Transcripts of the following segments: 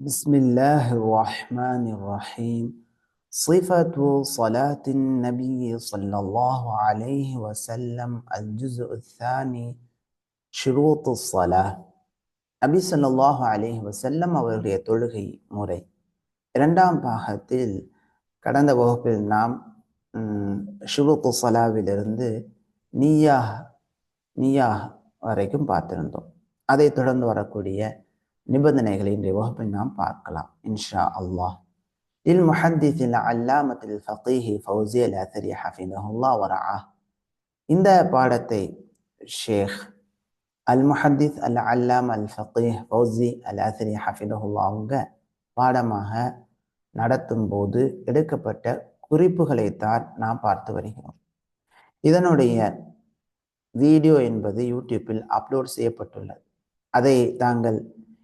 بسم الله الرحمن الرحيم صفة صلاة النبي صلى الله عليه وسلم الجزء الثاني شروط الصلاة நபி ஸல்லல்லாஹு அலைஹி வஸல்லம் அவருடைய தொழுகை முறை இரண்டாம் பாகத்தில் கடந்த வகுப்பில் நாம் ஷுருத்து சலாவிலிருந்து நீயா நீயா வரைக்கும் பார்த்திருந்தோம் அதை தொடர்ந்து வரக்கூடிய நிபந்தனைகளை இன்றைய வகுப்பில் நாம் பார்க்கலாம். இன்ஷா அல்லாஹ். இல் முஹத்திஸில் அல்லாமத்தில் ஃபகீஹி ஃபவுசி அல் அசரி ஹஃபினஹுல்லா வரா இந்த பாடத்தை ஷேக் அல் முஹத்திஸ் அல் அல்லாம் அல் ஃபகீஹ் ஃபவுசி அல் அசரி ஹஃபினஹுல்லா அவங்க பாடமாக நடத்தும் போது எடுக்கப்பட்ட குறிப்புகளைத்தான் நாம் பார்த்து வருகிறோம். இதனுடைய வீடியோ என்பது யூடியூப்பில் அப்லோட் செய்யப்பட்டுள்ளது. அதை தாங்கள்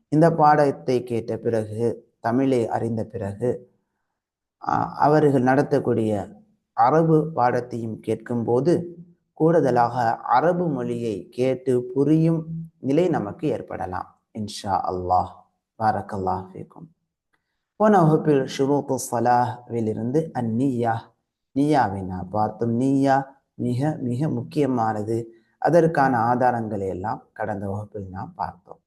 இந்த பாடத்தை கேட்ட பிறகு தமிழை அறிந்த பிறகு அவர்கள் நடத்தக்கூடிய அரபு பாடத்தையும் கேட்கும்போது கூடுதலாக அரபு மொழியை கேட்டு புரியும் நிலை நமக்கு ஏற்படலாம். இன்ஷா அல்லாஹ். பாரக்கல்லாஹ் ஃபீக்கும். போன வகுப்பில் ஷுரூக்கு சலாவிலிருந்து அந்நியா நீயாவை நான் பார்த்தோம். நீயா மிக மிக முக்கியமானது. அதற்கான ஆதாரங்களை எல்லாம் கடந்த வகுப்பில் நாம் பார்த்தோம்.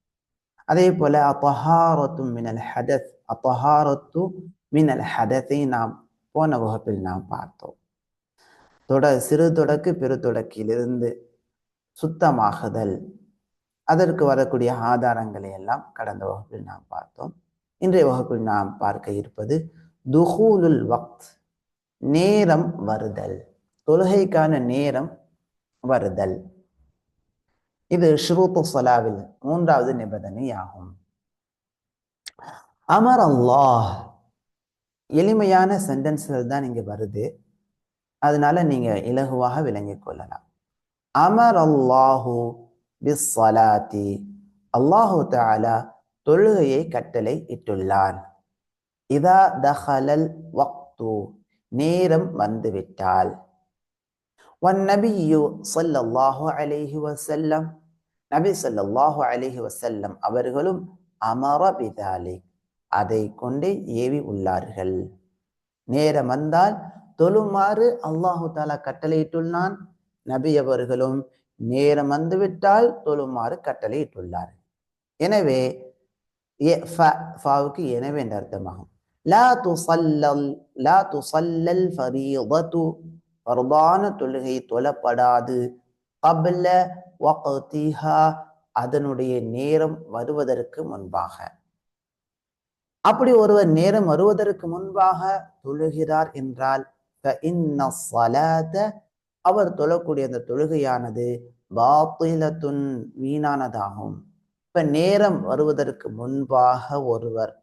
அதே போல அத்தஹாரத்து மினல் ஹதத் அத்தஹாரத்து மினல் ஹதத்தை நாம் போன வகுப்பில் நாம் பார்த்தோம். தொட சிறு தொடக்கு பெரு தொடக்கிலிருந்து சுத்தமாகுதல். அதற்கு வரக்கூடிய ஆதாரங்களை எல்லாம் கடந்த வகுப்பில் நாம் பார்த்தோம். இன்றைய வகுப்பில் நாம் பார்க்க இருப்பது துஹூலுல் வக்த் நேரம் வருதல். தொழுகைக்கான நேரம் வருதல். இது ஷுரூத்து சலாவில் மூன்றாவது நிபந்தனை ஆகும் அமர் அல்லாஹ் எளிமையான சென்டென்ஸ்கள் தான் இங்கே வருது. அதனால நீங்க இலகுவாக விளங்கிக் கொள்ளலாம். அமர் அல்லாஹு பிஸ்ஸலாத்தி. அல்லாஹு தாலா தொழுகையை கட்டளை இட்டுள்ளான். இதா தஹலல் வக்து. நேரம் வந்துவிட்டால். வன்னபியு சொல்லல்லாஹு அலைஹி வசல்லம் நபி சொல்லாஹு அலிஹி வசல்லம் அவர்களும் அமர பிதாலி அதை கொண்டே ஏவி உள்ளார்கள். நேரம் வந்தால் தொழுமாறு அல்லாஹு தாலா கட்டளையிட்டுள்ளான். நபி அவர்களும் நேரம் வந்துவிட்டால் தொழுமாறு கட்டளையிட்டுள்ளார் எனவே ஃபாவுக்கு எனவே என்ற அர்த்தமாகும். லா துசல்லல் லா துசல்லல் ஃபரீதத்து ஃபர்தான தொழுகை தொழப்படாது. கபல வக்திஹா அதனுடைய நேரம் வருவதற்கு முன்பாக. அப்படி ஒருவர் நேரம் வருவதற்கு முன்பாக தொழுகிறார் என்றால் அவர் தொழக்கூடிய அந்த தொழுகையானது பாத்திலத்துன் வீணானதாகும். இப்ப நேரம் வருவதற்கு முன்பாக ஒருவர்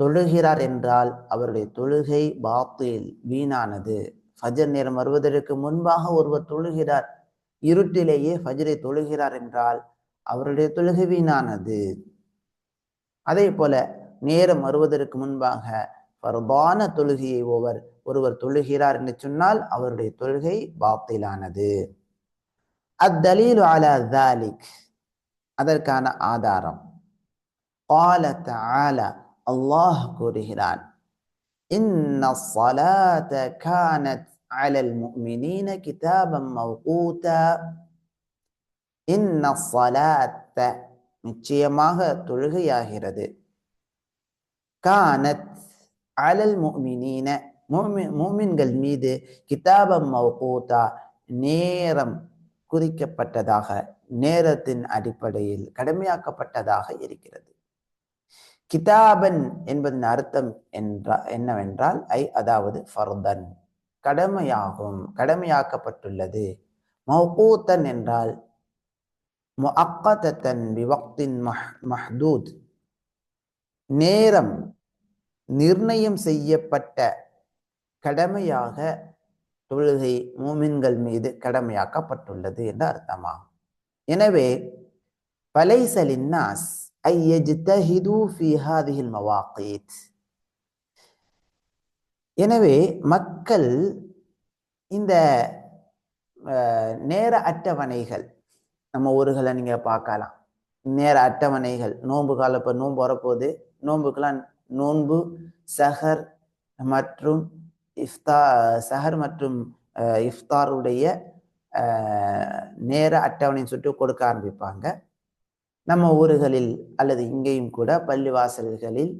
தொழுகிறார் என்றால் அவருடைய தொழுகை பாத்தில் வீணானது. ஃபஜர் நேரம் வருவதற்கு முன்பாக ஒருவர் தொழுகிறார் இருட்டிலேயே ஃபஜரை தொழுகிறார் என்றால் அவருடைய தொழுகை வீணானது அதே போல நேரம் வருவதற்கு முன்பாக பரபான தொழுகையை ஒருவர் ஒருவர் தொழுகிறார் என்று சொன்னால் அவருடைய தொழுகை பாத்திலானது அத்தலீல் அலா தாலிக் அதற்கான ஆதாரம் قال تعالى அல்லாஹ் கூறுகிறான் إن الصلاة كانت alal mu'minina kitaban மவுகூதா இன்ன சலாத்த நிச்சயமாக தொழுகையாகிறது. கானத் அலல் முமினீன மூமின்கள் மீது கிதாபம் மவுகூதா நேரம் குறிக்கப்பட்டதாக நேரத்தின் அடிப்படையில் கடுமையாக்கப்பட்டதாக இருக்கிறது. கிதாபன் என்பதன் அர்த்தம் என்றா என்னவென்றால் ஐ அதாவது ஃபர்தன். கடமையாகும் கடமையாக்கப்பட்டுள்ளது. மௌகூத்தன் என்றால் முஅக்கதத்தன் மஹ் மஹ்தூத். நேரம் நிர்ணயம் செய்யப்பட்ட கடமையாக தொழுகை மூமின்கள் மீது கடமையாக்கப்பட்டுள்ளது என்று அர்த்தமாகும். எனவே பலைசலின் நாஸ் மவாக்கீத் எனவே மக்கள் இந்த நேர அட்டவணைகள் நம்ம ஊர்களை நீங்கள் பார்க்கலாம். நேர அட்டவணைகள் நோன்பு காலம் இப்போ நோன்பு வரப்போகுது. நோன்புக்கெல்லாம் நோன்பு சஹர் மற்றும் இஃப்தா சஹர் மற்றும் இஃப்தாருடைய நேர அட்டவணை சுட்டு கொடுக்க ஆரம்பிப்பாங்க. நம்ம ஊர்களில் அல்லது இங்கேயும் கூட பள்ளிவாசல்களில்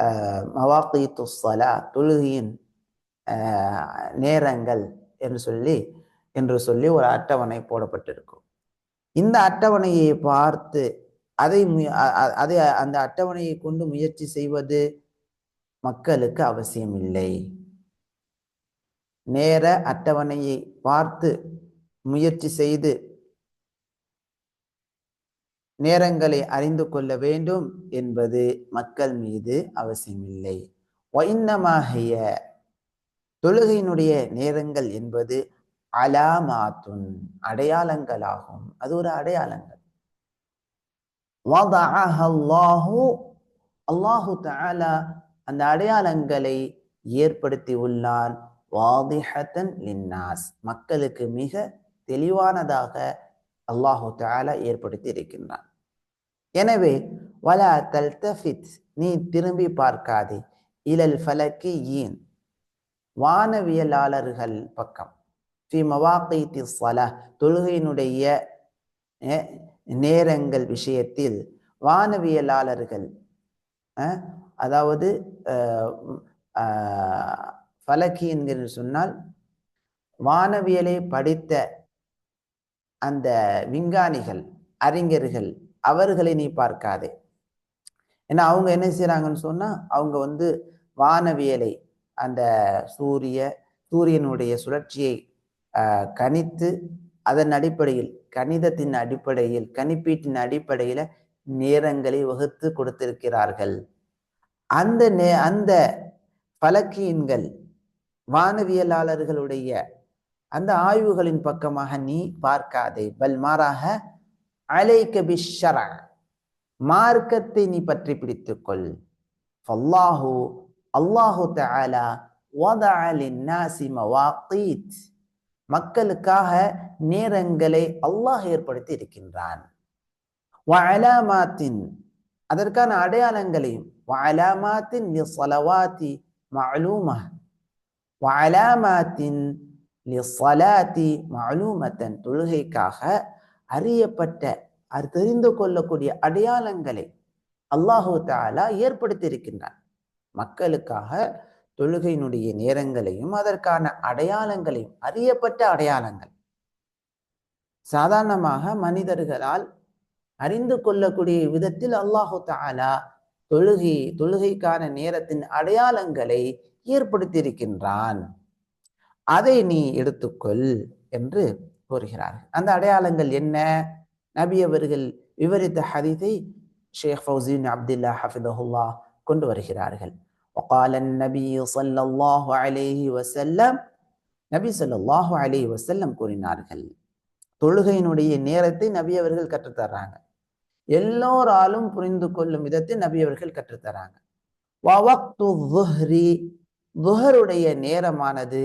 மவாக்கீத்து ஸலா தொழுகையின் நேரங்கள் என்று சொல்லி என்று சொல்லி ஒரு அட்டவணை போடப்பட்டிருக்கும். இந்த அட்டவணையை பார்த்து அதை மு- அதை அந்த அட்டவணையை கொண்டு முயற்சி செய்வது மக்களுக்கு அவசியம் இல்லை நேர அட்டவணையை பார்த்து முயற்சி செய்து நேரங்களை அறிந்து கொள்ள வேண்டும் என்பது மக்கள் மீது அவசியமில்லை. வைன்னமாகிய தொழுகையினுடைய நேரங்கள் என்பது அலாமாத்துன் அடையாளங்களாகும். அது ஒரு அடையாளங்கள். அல்லாஹு தாலா அந்த அடையாளங்களை ஏற்படுத்தி உள்ளான். வாதிஹத்தன் லின்னாஸ். மக்களுக்கு மிக தெளிவானதாக அல்லாஹு தாலா ஏற்படுத்தி இருக்கின்றான். எனவே வலா தல்தஃபித் நீ திரும்பி பார்க்காதே இலல் ஃபலக்கு ஈன் வானவியலாளர்கள் பக்கம் ஃபி மவாக்கீத்தி சலா தொழுகையினுடைய நேரங்கள் விஷயத்தில் வானவியலாளர்கள் அதாவது ஃபலக்கி என்கிற சொன்னால் வானவியலை படித்த அந்த விஞ்ஞானிகள் அறிஞர்கள் அவர்களை நீ பார்க்காதே. ஏன்னா அவங்க என்ன செய்கிறாங்கன்னு சொன்னால் அவங்க வந்து வானவியலை அந்த சூரிய சூரியனுடைய சுழற்சியை கணித்து அதன் அடிப்படையில் கணிதத்தின் அடிப்படையில் கணிப்பீட்டின் அடிப்படையில் நேரங்களை வகுத்து கொடுத்திருக்கிறார்கள். அந்த நே அந்த பலக்கீன்கள் வானவியலாளர்களுடைய அந்த ஆய்வுகளின் பக்கமாக நீ பார்க்காதே. பல் மாறாக அலைக்க பிஷர மார்க்கத்தை நீ பற்றி பிடித்துக்கொள். ஃபல்லாஹு அல்லாஹு தஆலா மக்களுக்காக நேரங்களை அல்லாஹ் ஏற்படுத்தி இருக்கின்றான். வஅலாமாத்தின் அதற்கான அடையாளங்களையும் வஅலாமாத்தின் லிஸ்ஸலவாத்தி மஅலூமா வஅலாமாத்தின் லிஸ்ஸலாத்தி மஅலூமத்தன் தொழுகைக்காக அறியப்பட்ட தெரிந்து கொள்ளக்கூடிய அடையாளங்களை அல்லாஹு தாலா ஏற்படுத்தியிருக்கின்றான். மக்களுக்காக தொழுகையினுடைய நேரங்களையும் அதற்கான அடையாளங்களையும் அறியப்பட்ட அடையாளங்கள். சாதாரணமாக மனிதர்களால் அறிந்து கொள்ளக்கூடிய விதத்தில் அல்லாஹு தாலா தொழுகை தொழுகைக்கான நேரத்தின் அடையாளங்களை ஏற்படுத்தியிருக்கின்றான். அதை நீ எடுத்துக்கொள் என்று கூறுகிறார்கள். அந்த அடையாளங்கள் என்ன? நபி அவர்கள் விவரித்த ஹதீத்தை ஷேக் ஃபவுசின் அப்துல்லா ஹஃபிதஹுல்லா கொண்டு வருகிறார்கள். وقال النبي صلى الله عليه وسلم நபி சொல்லாஹு அலி வசல்லம் கூறினார்கள் தொழுகையினுடைய நேரத்தை நபி அவர்கள் கற்றுத்தர்றாங்க. எல்லோராலும் புரிந்து கொள்ளும் விதத்தை நபி அவர்கள் கற்றுத்தராங்க துஹ்ரி துஹருடைய நேரமானது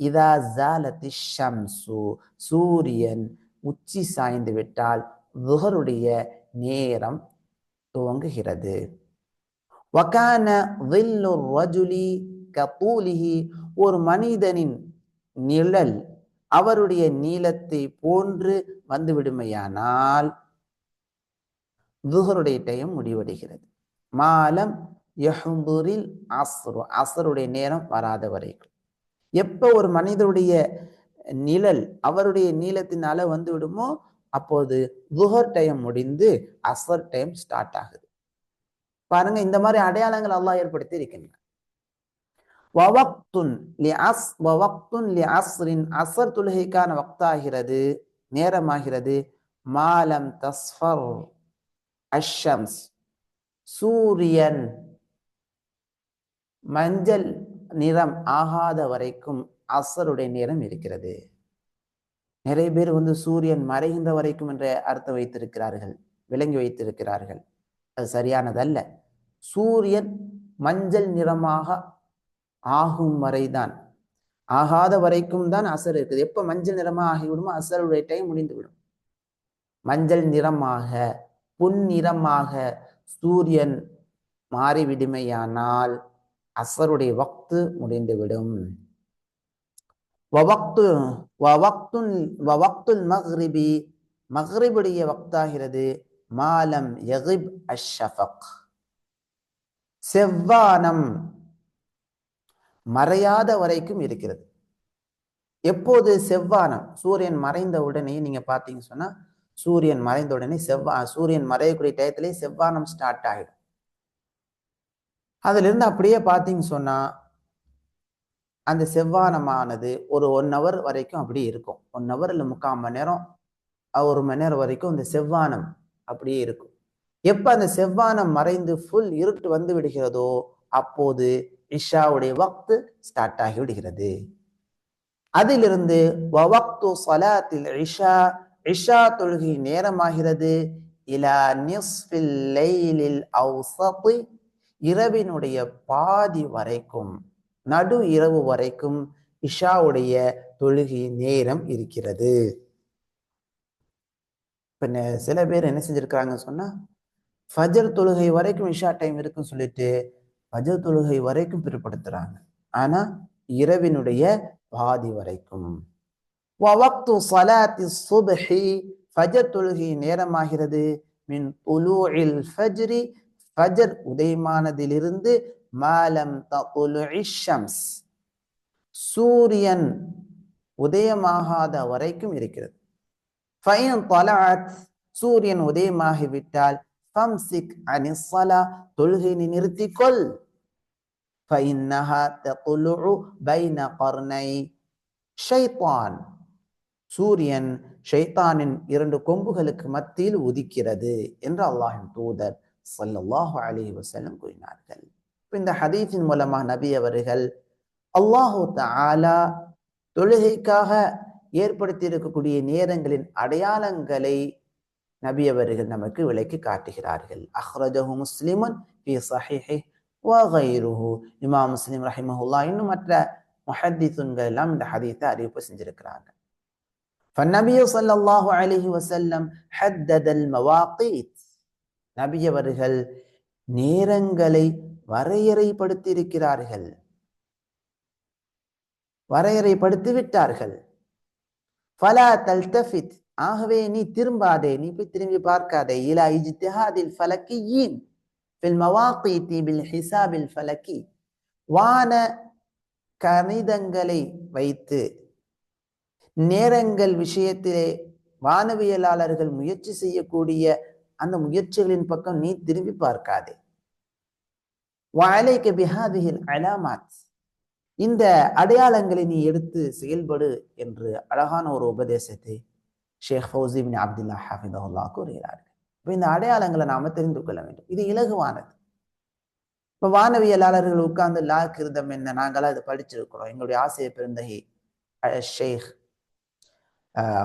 இதா ஜாலத்தி ஷம்சு. சூரியன் உச்சி சாய்ந்து விட்டால் துகருடைய நேரம் துவங்குகிறது. வகான வில்லு ரஜுலி கபூலிஹி ஒரு மனிதனின் நிழல் அவருடைய நீளத்தை போன்று வந்து விடுமையானால் துகருடைய டைம் முடிவடைகிறது. மாலம் யஹுதுரில் அஸ்ரு அசருடைய நேரம் வராத வரைக்கும். எப்போ ஒரு மனிதருடைய நிழல் அவருடைய நீளத்தினால வந்து விடுமோ அப்போது குஹர் டைம் முடிந்து அசர் டைம் ஸ்டார்ட் ஆகுது. பாருங்க இந்த மாதிரி அடையாளங்கள் எல்லாம் ஏற்படுத்தி இருக்கின்றன. அசர் தொழுகைக்கான வக்தாகிறது நேரமாகிறது. மாலம் தஸ்ஃபர் அஷம்ஸ் சூரியன் மஞ்சள் நிறம் ஆகாத வரைக்கும் அசருடைய நேரம் இருக்கிறது. நிறைய பேர் வந்து சூரியன் மறைகின்ற வரைக்கும் என்ற அர்த்தம் வைத்திருக்கிறார்கள் விளங்கி வைத்திருக்கிறார்கள். அது சரியானதல்ல. சூரியன் மஞ்சள் நிறமாக ஆகும் வரைதான். ஆகாத வரைக்கும் தான் அசர் இருக்குது. எப்ப மஞ்சள் நிறமாக ஆகிவிடுமோ அசருடைய டைம் முடிந்து விடும் மஞ்சள் நிறமாக பொன்னிறமாக சூரியன் மாறிவிடுமையானால் அசருடைய வக்து முடிந்துவிடும். வவக்து வவக்துல் வவக்துல் மஹ்ரிபி மஹ்ரிபுடைய வக்தாகிறது மாலம் யகிப் அஷ்ஷஃபக். செவ்வானம் மறையாத வரைக்கும் இருக்கிறது. எப்போது செவ்வானம் சூரியன் மறைந்த உடனே நீங்க பாத்தீங்க சொன்னா சூரியன் மறைந்த உடனே செவ்வா சூரியன் மறையக்கூடிய டயத்திலே செவ்வானம் ஸ்டார்ட் ஆகிடும். அதிலிருந்து அப்படியே பார்த்தீங்க சொன்னா அந்த செவ்வானமானது ஒரு ஒன் ஹவர் வரைக்கும் அப்படி இருக்கும். ஒன் ஹவர் இல்லை முக்கால் மணி நேரம் ஒரு மணி நேரம் வரைக்கும் இந்த செவ்வானம் அப்படியே இருக்கும். எப்போ அந்த செவ்வானம் மறைந்து ஃபுல் இருட்டு வந்து விடுகிறதோ அப்போது இஷாவுடைய வக்து ஸ்டார்ட் ஆகி விடுகிறது. அதிலிருந்து வவக்து சலாத்தில் இஷா இஷா தொழுகை நேரமாகிறது. இலா நிஸ்ஃபில் லைலில் அவ்சதி இரவினுடைய பாதி வரைக்கும் நடு இரவு வரைக்கும் இஷாவுடைய தொழுகை நேரம் இருக்கிறது. இப்போ சில பேர் என்ன செஞ்சிருக்கிறாங்கன்னு சொன்னா ஃபஜர் தொழுகை வரைக்கும் இஷா டைம் இருக்குன்னு சொல்லிட்டு ஃபஜர் தொழுகை வரைக்கும் பிற்படுத்துறாங்க. ஆனா இரவினுடைய பாதி வரைக்கும். வவக்து சலாத்தி சுபஹி ஃபஜர் தொழுகை நேரமாகிறது மின் துலூஇல் ஃபஜ்ரி ஃபஜர் உதயமானதிலிருந்து மாலம் தஷம்ஸ் சூரியன் உதயமாகாத வரைக்கும் இருக்கிறது. ஃபைன் தொலாத் சூரியன் உதயமாகிவிட்டால் ஃபம்சிக் அனிசலா தொழுகையை நிறுத்திக்கொள். சூரியன் ஷைத்தானின் இரண்டு கொம்புகளுக்கு மத்தியில் உதிக்கிறது என்று அல்லாஹின் தூதர் சல்லல்லாஹு அலைஹி வஸல்லம் கூறினார்கள் இந்த ஹதீஸின் மூலமாக நபி அவர்கள் அல்லாஹு தஆலா தொழுகைக்காக ஏற்படுத்தி இருக்கக்கூடிய நேரங்களின் அடையாளங்களை நபி அவர்கள் நமக்கு விளக்கி காட்டுகிறார்கள் அஹ்ரஜஹு முஸ்லிமன் ஃபி ஸஹீஹி வகைருஹு இமாம் முஸ்லிம் ரஹிமஹுல்லா இன்னும் மற்ற முஹத்திசுன்கள் எல்லாம் இந்த ஹதீத்தை அறிவிப்பு செஞ்சிருக்கிறாங்க فالنبي صلى الله عليه وسلم حدد المواقيت நபி அவர்கள் நேரங்களை வரையறைப்படுத்தியிருக்கிறார்கள். வரையறைப்படுத்தி விட்டார்கள் ஃபலா தல்தஃபித். ஆகவே நீ திரும்பாதே நீ போய் திரும்பி பார்க்காதே. இலா இஜ்திஹாதில் ஃபலக்கியின். Fill மவாக்கீத்தி bill ஹிசாபில் ஃபலக்கி. வான கணிதங்களை வைத்து. நேரங்கள் விஷயத்திலே வானவியலாளர்கள் முயற்சி செய்யக்கூடிய அந்த முயற்சிகளின் பக்கம் நீ திரும்பி பார்க்காதே. வாழைக்கு பிஹாதிகில் அலாமாத் இந்த அடையாளங்களை நீ எடுத்து செயல்படு என்று அழகான ஒரு உபதேசத்தை ஷேக் ஃபௌசிபின் அப்துல்லா ஹாஃபிதல்லா கூறுகிறார்கள். இப்போ இந்த அடையாளங்களை நாம தெரிந்து கொள்ள வேண்டும். இது இலகுவானது. இப்போ வானவியலாளர்கள் உட்கார்ந்து லா கிருதம் என்ன? நாங்களாம் இதை படிச்சிருக்கிறோம். எங்களுடைய ஆசைய பெருந்தகை ஷேக்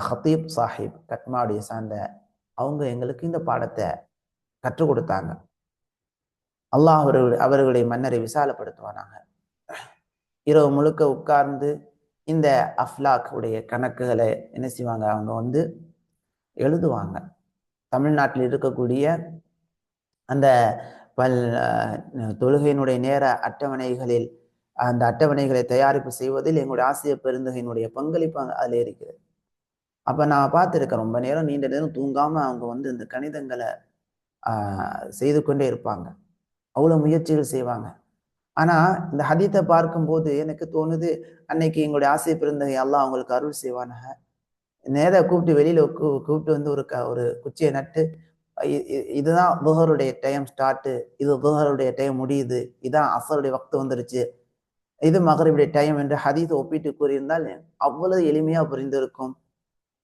ஹத்தீப் சாஹிப் கட்மாவுடைய சார்ந்த அவங்க எங்களுக்கு இந்த பாடத்தை கற்றுக் கொடுத்தாங்க. அல்லாஹ் அவர்கள் அவர்களுடைய மன்னரை விசாலப்படுத்துவானாங்க. இரவு முழுக்க உட்கார்ந்து இந்த அஃப்லாக் உடைய கணக்குகளை என்ன செய்வாங்க? அவங்க வந்து எழுதுவாங்க. தமிழ்நாட்டில் இருக்கக்கூடிய அந்த பல் தொழுகையினுடைய நேர அட்டவணைகளில் அந்த அட்டவணைகளை தயாரிப்பு செய்வதில் எங்களுடைய ஆசிரியர் பெருந்தகையினுடைய பங்களிப்பு அதில் இருக்கிறது. அப்போ நான் பார்த்துருக்கேன் ரொம்ப நேரம் நீண்ட நேரம் தூங்காமல் அவங்க வந்து இந்த கணிதங்களை செய்து கொண்டே இருப்பாங்க. அவ்வளோ முயற்சிகள் செய்வாங்க. ஆனால் இந்த ஹதீத்தை பார்க்கும்போது எனக்கு தோணுது அன்னைக்கு எங்களுடைய ஆசை பிறந்தகை எல்லாம் அவங்களுக்கு அருள் செய்வானாக. நேராக கூப்பிட்டு வெளியில் கூப்பிட்டு வந்து ஒரு க ஒரு குச்சியை நட்டு இதுதான் புகருடைய டைம் ஸ்டார்ட்டு இது புகருடைய டைம் முடியுது இதான் அசருடைய வக்து வந்துருச்சு. இது மகருடைய டைம் என்று ஹதீத்தை ஒப்பிட்டு கூறியிருந்தால் அவ்வளவு எளிமையாக புரிந்திருக்கும்.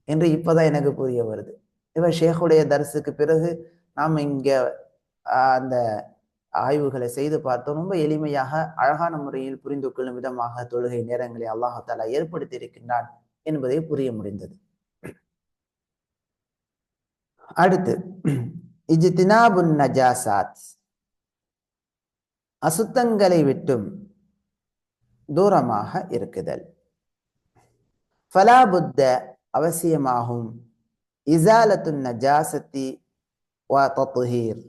என்று இப்போதான் எனக்கு புரிய வருது. இவர் ஷேகுடைய தரிசுக்கு பிறகு நாம் இங்கே அந்த ஆய்வுகளை செய்து பார்த்தோம். ரொம்ப எளிமையாக அழகான முறையில் புரிந்து கொள்ளும் விதமாக தொழுகை நேரங்களை அல்லாஹாலா ஏற்படுத்தி இருக்கின்றான் என்பதை புரிய முடிந்தது. அடுத்து இஜ்தினாபுன் நஜாசாத். அசுத்தங்களை விட்டும் தூரமாக இருக்குதல். ஃபலாபுத்த அவசியமாகும். இசாலத்துன் நஜாசத்தி வா தத்துஹீர்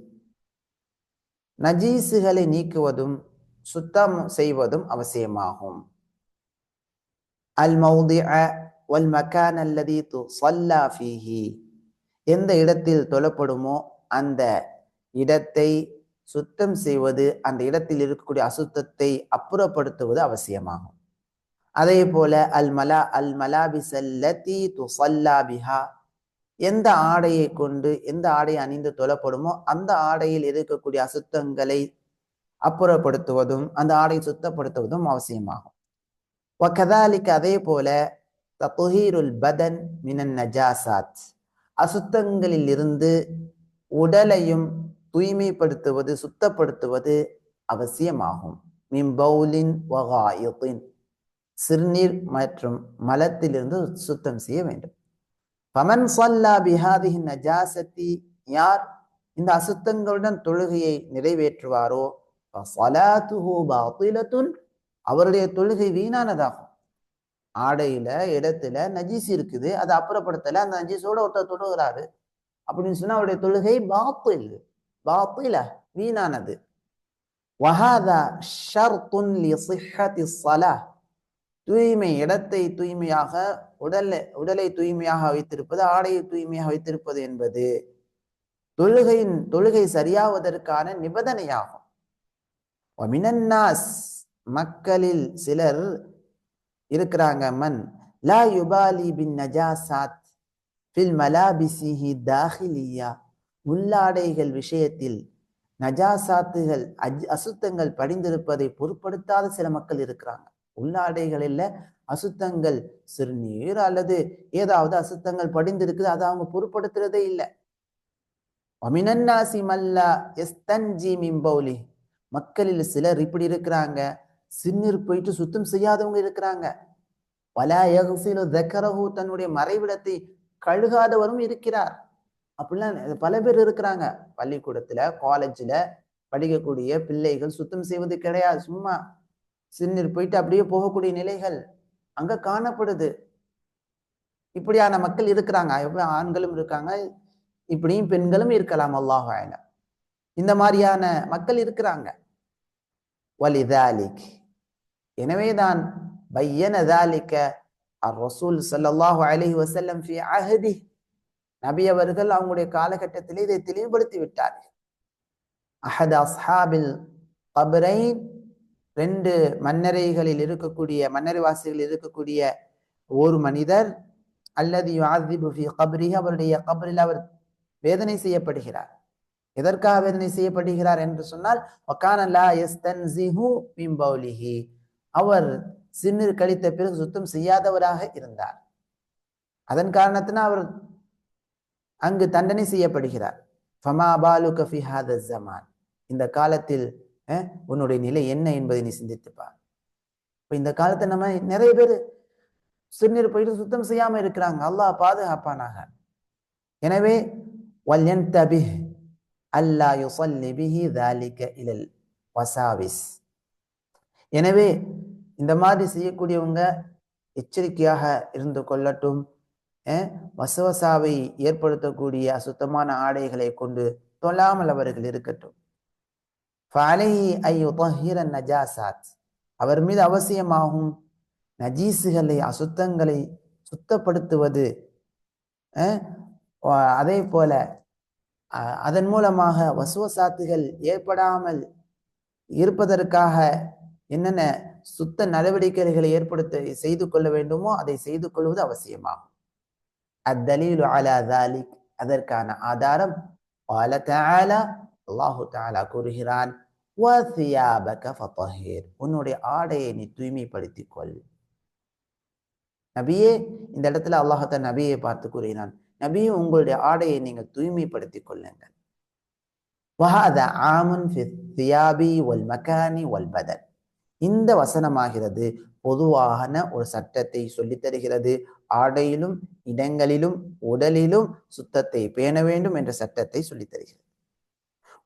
நஜீசுகளை நீக்குவதும் சுத்தம் செய்வதும் அவசியமாகும். அல் மௌதி அல் மக்கான் அல்லதி து சல்லா ஃபீஹி. எந்த இடத்தில் தொழப்படுமோ அந்த இடத்தை சுத்தம் செய்வது அந்த இடத்தில் இருக்கக்கூடிய அசுத்தத்தை அப்புறப்படுத்துவது அவசியமாகும். அதே போல அல் மலா அல் மலாபிசல்லி துசல்லா பிஹா. எந்த ஆடையை கொண்டு எந்த ஆடை அணிந்து தொழப்படுமோ அந்த ஆடையில் இருக்கக்கூடிய அசுத்தங்களை அப்புறப்படுத்துவதும் அந்த ஆடை சுத்தப்படுத்துவதும் அவசியமாகும். கதாலிக்கு அதே போல தொஹீருல் பதன் மினன் நஜாசாத். அசுத்தங்களில் இருந்து உடலையும் தூய்மைப்படுத்துவது சுத்தப்படுத்துவது அவசியமாகும். மிம்பவுலின் வகாயுத்தின். சிறுநீர் மற்றும் மலத்திலிருந்து சுத்தம் செய்ய வேண்டும். பமன் சல்லா பிஹாதிஹி நஜாசத்தி யார் இந்த அசுத்தங்களுடன் தொழுகையை நிறைவேற்றுவாரோ? அவருடைய தொழுகை வீணானதாகும். ஆடையில இடத்துல நஜீஸ் இருக்குது அதை அப்புறப்படுத்தல அந்த நஜீஸோட ஒருத்தர் தொழுகிறாரு. அப்படின்னு சொன்னா அவருடைய தொழுகை பாப்பு பாத்தில வீணானது. வஹாதா ஷர்துன் லி சிஹ்ஹத்தி சலா தூய்மை இடத்தை தூய்மையாக உடலை உடலை தூய்மையாக வைத்திருப்பது ஆடையை தூய்மையாக வைத்திருப்பது என்பது தொழுகையின் தொழுகை சரியாவதற்கான நிபந்தனையாகும். மினன்னாஸ் மக்களில் சிலர் இருக்கிறாங்க. மன் லா யுபாலி பின் நஜாசாத் ஃபில் மலாபிசிஹி தாஹிலியா. உள்ளாடைகள் விஷயத்தில் நஜாசாத்துகள் அஜ் அசுத்தங்கள் படிந்திருப்பதை பொருட்படுத்தாத சில மக்கள் இருக்கிறாங்க. உள்ளாடைகளில் அசுத்தங்கள் சிறுநீர் அல்லது ஏதாவது அசுத்தங்கள் படிந்திருக்குது அதை அவங்க பொருட்படுத்துறதே இல்லை. அமினன்னாசி மல்லா எஸ்தன்ஜி மிம்பௌலி மக்களில் சிலர் இப்படி இருக்கிறாங்க. சிறுநீர் போயிட்டு சுத்தம் செய்யாதவங்க இருக்கிறாங்க. பல யகுசிலு தக்கரஹு தன்னுடைய மறைவிடத்தை கழுகாதவரும் இருக்கிறார். அப்படிலாம் பல பேர் இருக்கிறாங்க. பள்ளிக்கூடத்துல காலேஜ்ல படிக்கக்கூடிய பிள்ளைகள் சுத்தம் செய்வது கிடையாது. சும்மா சிறுநீர் போயிட்டு அப்படியே போகக்கூடிய நிலைகள் அங்க காணப்படுது. இப்படியான மக்கள் இருக்கிறாங்க. எவ்வளவு ஆண்களும் இருக்காங்க இப்படியும் பெண்களும் இருக்கலாம் அல்லாஹ் இந்த மாதிரியான மக்கள் இருக்கிறாங்க. வலிதாலிக். எனவேதான் பையன தாலிக்க ரசூல் சல்லாஹு அலஹி வசல்லம் ஃபி அஹதி. நபி அவர்கள் அவங்களுடைய காலகட்டத்திலே இதை தெளிவுபடுத்தி விட்டார்கள். அஹத் அஸ்ஹாபில் கபரைன் ரெண்டு மன்னரைகளில் இருக்கக்கூடிய மன்னரை வாசிகளில் இருக்கக்கூடிய ஒரு மனிதர் அல்லது யுஆதிபு ஃபி அவருடைய கபரில் அவர் வேதனை செய்யப்படுகிறார். எதற்காக வேதனை செய்யப்படுகிறார் என்று சொன்னால் ஒக்கானல்லா எஸ் யஸ்தன்சிஹு மின் அவர் சிறுநீர் கழித்த பிறகு சுத்தம் செய்யாதவராக இருந்தார். அதன் காரணத்தினால் அவர் அங்கு தண்டனை செய்யப்படுகிறார். ஃபமா பாலு கஃபி ஹாத ஜமான் இந்த காலத்தில் உன்னுடைய நிலை என்ன என்பதை நீ சிந்தித்துப்பார் இப்போ இந்த காலத்தை நம்ம நிறைய பேர் சிறுநீர் போயிட்டு சுத்தம் செய்யாமல் இருக்கிறாங்க. அல்லாஹ் பாதுகாப்பானாக. எனவே வல்யன் தபி அல்லா யுசல்லி பிஹி தாலிக இலல் வசாவிஸ். எனவே இந்த மாதிரி செய்யக்கூடியவங்க எச்சரிக்கையாக இருந்து கொள்ளட்டும். வசவசாவை ஏற்படுத்தக்கூடிய அசுத்தமான ஆடைகளை கொண்டு தொழாமல் அவர்கள் இருக்கட்டும். ஃபலஹி ஐயுதஹிர நஜாசாத் அவர் மீது அவசியமாகும் நஜீசுகளை அசுத்தங்களை சுத்தப்படுத்துவது அதே போல அதன் மூலமாக வசுவசாத்துகள் ஏற்படாமல் இருப்பதற்காக என்னென்ன சுத்த நடவடிக்கைகளை ஏற்படுத்த செய்து கொள்ள வேண்டுமோ அதை செய்து கொள்வது அவசியமாகும். அத்தலீல் அலா தாலிக் அதற்கான ஆதாரம் அல்லாஹு தாலா கூறுகிறான். உன்னுடைய ஆடையை நீ தூய்மைப்படுத்திக் கொள் நபியே இந்த இடத்துல அல்லாஹத்த நபியை பார்த்து கூறினான். நபியே உங்களுடைய ஆடையை நீங்கள் தூய்மைப்படுத்திக் கொள்ளுங்கள். இந்த வசனமாகிறது பொதுவான ஒரு சட்டத்தை சொல்லித் தருகிறது. ஆடையிலும் இடங்களிலும் உடலிலும் சுத்தத்தை பேண வேண்டும் என்ற சட்டத்தை சொல்லித் தருகிறது.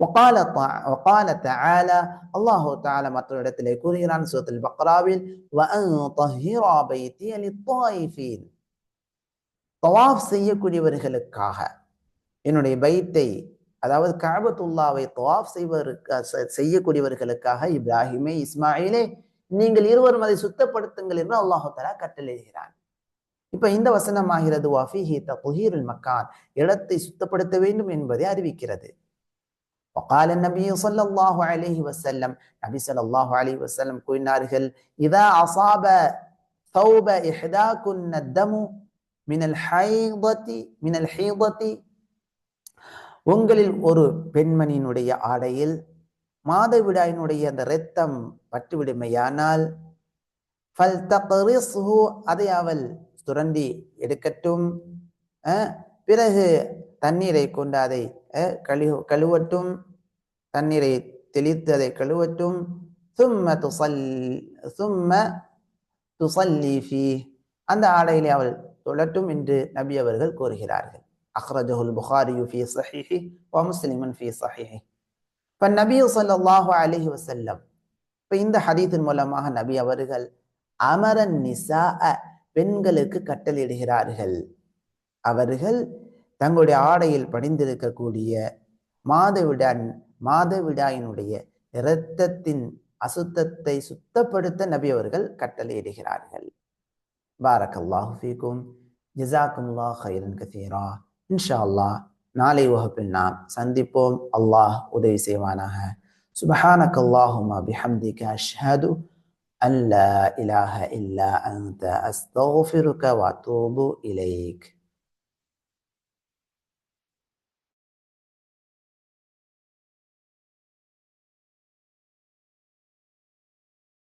ஒகால ஒகால தால அல்லாஹு தால மற்ற இடத்திலே கூறுகிறான் சூரத்தில் பக்ராவில் தவாஃப் செய்யக்கூடியவர்களுக்காக என்னுடைய பைத்தை அதாவது காபத்துல்லாவை தவாஃப் செய்வதற்காக செய்யக்கூடியவர்களுக்காக இப்ராஹிமே இஸ்மாயிலே நீங்கள் இருவரும் அதை சுத்தப்படுத்துங்கள் என்று அல்லாஹு தலா கட்டளையிடுகிறான் இப்ப இந்த வசனமாகிறது வஃபிஹி தஹீருல் மக்கான் இடத்தை சுத்தப்படுத்த வேண்டும் என்பதை அறிவிக்கிறது وقال النبي صلى الله عليه وسلم நபி ஸல்லல்லாஹு அலைஹி வஸல்லம் கூறினார்கள் இதா அஸாப ثوب إحداكن الدم من الحيضة من الحيضة உங்களில் ஒரு பெண்மணியினுடைய ஆடையில் மாதவிடாயினுடைய அந்த இரத்தம் பட்டுவிடுமையானால் அதை அவள் சுரண்டி எடுக்கட்டும் பிறகு தண்ணீரை கொண்டு அதை கழு கழுவட்டும் தண்ணீரை தெளித்து அதை கழுவட்டும். சும்ம துசல் சும்ம துசல்லி அந்த ஆடையிலே அவள் தொழட்டும் என்று நபி அவர்கள் கூறுகிறார்கள். அஹ்ரஜஹுல் புகாரி ஃபி சஹிஹி வ முஸ்லிமன் ஃபி சஹிஹி இப்போ நபி சொல்லாஹு அலஹி வசல்லம் இப்போ இந்த ஹதீத்தின் மூலமாக நபி அவர்கள் அமரன் நிசா பெண்களுக்கு கட்டளையிடுகிறார்கள். அவர்கள் தங்களுடைய ஆடையில் படிந்திருக்கக்கூடிய மாதவிடன் மாதவிடாயினுடைய இரத்தத்தின் அசுத்தத்தை சுத்தப்படுத்த நபி அவர்கள் கட்டளையிடுகிறார்கள். பாரக்கல்லாஹு ஃபீக்கும். ஜிசாக்கும்லா ஹைரன் கசீரா. இன்ஷா அல்லாஹ் நாளை வகுப்பில் நாம் சந்திப்போம். அல்லாஹ் உதவி செய்வானாக. சுபஹானக் அல்லாஹுமா பிஹம்திக அஷ்ஹது அல்லா இலாஹ இல்லா அந்த அஸ்தோஃபிருக்க வாத்தூபு இலைக்.